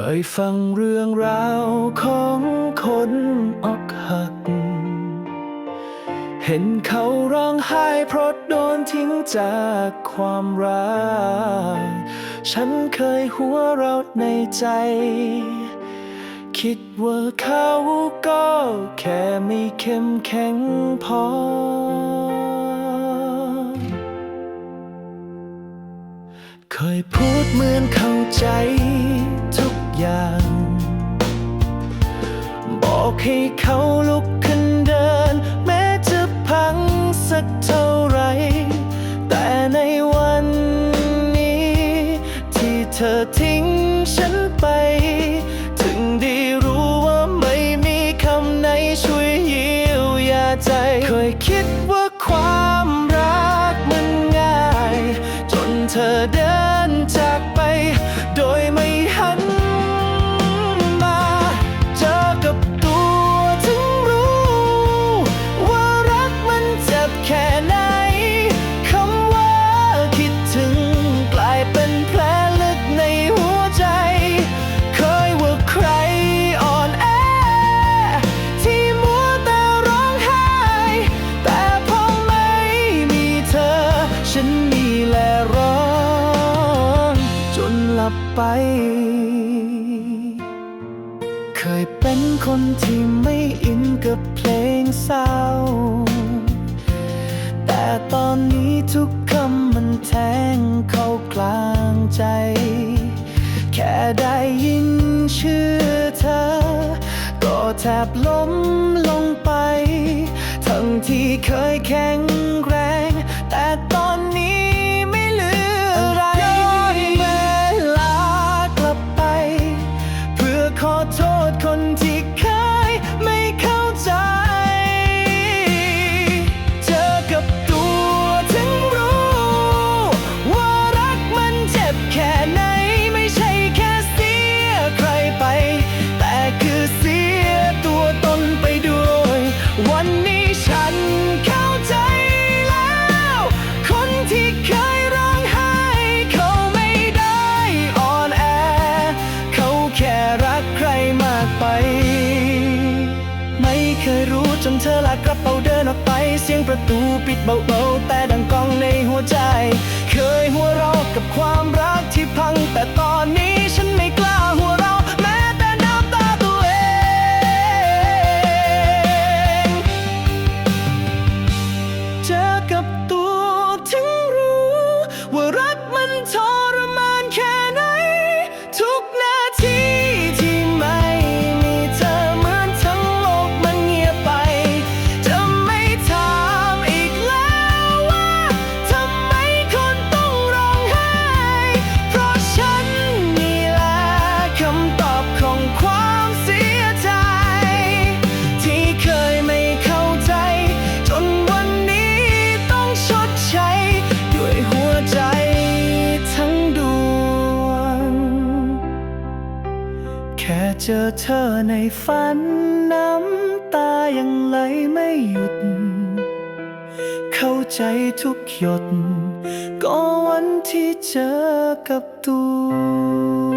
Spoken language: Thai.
คยฟังเรื่องราวของคนอกหัก เห็นเขาร้องไห้เพราะโดนทิ้งจากความรัก ฉันเคยหัวเราะในใจ คิดว่าเขาก็แค่ไม่เข้มแข็งพอ เคยพูดเหมือนเข้าใจ อย่าง บอกให้เขาลุกขึ้นเดิน แม้จะพังสักเท่าไร แต่ในวันนี้ ที่เธอทิ้งฉันไป ถึงได้รู้ว่าไม่มีคำไหนช่วยเยียวยาใจ เคยคิดว่า ลับไป เคยเป็นคนที่ไม่อินกับเพลงเศร้า แต่ตอนนี้ทุกคำมันแทงเข้ากลางใจ แค่ได้ยินชื่อเธอ ก็แทบล้มลงไป ทั้งที่เคยแข็งแรง เธอลากกระเป๋าเดินออกไป เสียงประตูปิดเบาๆ แต่ดังก้องในหัวใจ ค่เจอเธอในฝันน้ำตายังไหลไม่หยุด เข้าใจทุกหยด ก็วันที่เจอกับตัว